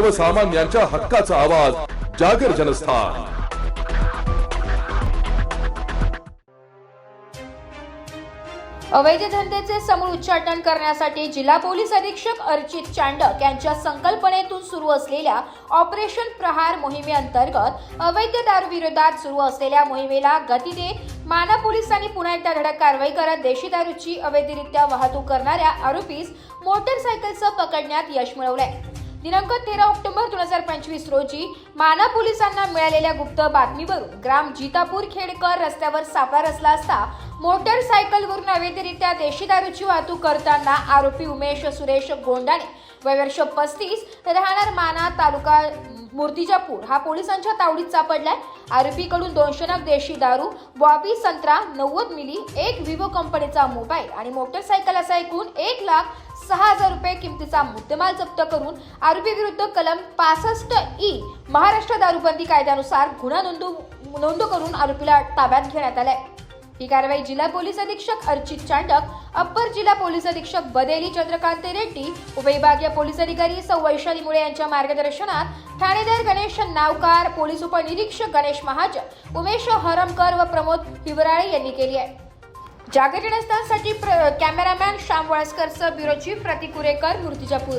सर्वसामान्यांच्या हक्काचा आवाज जागर जनस्थान. अवैध धंद्याचे समूळ उच्चाटन करण्यासाठी जिल्हा पोलीस अधीक्षक अर्चित चांडक यांच्या संकल्पनेतून सुरू असलेल्या ऑपरेशन प्रहार मोहिमेअंतर्गत अवैध दारू विरोधात सुरू असलेल्या मोहिमेला गती देत माना पोलिसांनी पुन्हा एकदा धडक कारवाई करत देशी दारूची अवैधरित्या वाहतूक करणाऱ्या आरोपीस मोटरसायकलचं पकडण्यात यश मिळवलंय. दिनांक तेरा ऑक्टोबर दोन हजार पंचवीस रोजी माना पोलिसांना मिळालेल्या गुप्त बातमीवरून ग्राम जितापूर खेडकर रस्त्यावर सापळा रचला असता मोटरसायकलवरून अवैधरित्या देशी दारूची वाहतूक करताना आरोपी उमेश सुरेश गोंडाणे वय वर्ष पस्तीस राहणार माना तालुका मूर्तिजापूर हा पोलिसांच्या तावडीत सापडलाय. आरोपीकडून दोनशे नग देशी दारू बॉबी संत्रा नव्वद मिली एक विवो कंपनीचा मोबाईल आणि मोटरसायकल असा एकूण एक लाख सहा हजार रुपये किमतीचा मुद्देमाल जप्त करून आरोपी विरुद्ध कलम पासष्ट ई महाराष्ट्र दारूबंदी कायद्यानुसार गुन्हा नोंदू नोंद करून आरोपीला ताब्यात घेण्यात आलाय. ही कारवाई जिल्हा पोलीस अधीक्षक अर्चित चांडक अप्पर जिल्हा पोलीस अधीक्षक बदेली चंद्रकांत रेड्डी उपविभागीय पोलीस अधिकारी सौ वैशाली मुळे यांच्या मार्गदर्शनात ठाणेदार गणेश नावकार पोलीस उपनिरीक्षक गणेश महाजन उमेश हरमकर व प्रमोद हिवराळे यांनी केली आहे. जागतिक कॅमेरामॅन श्याम वळसकरचं ब्युरो चीफ प्रतिकुरेकर मूर्तिजापूर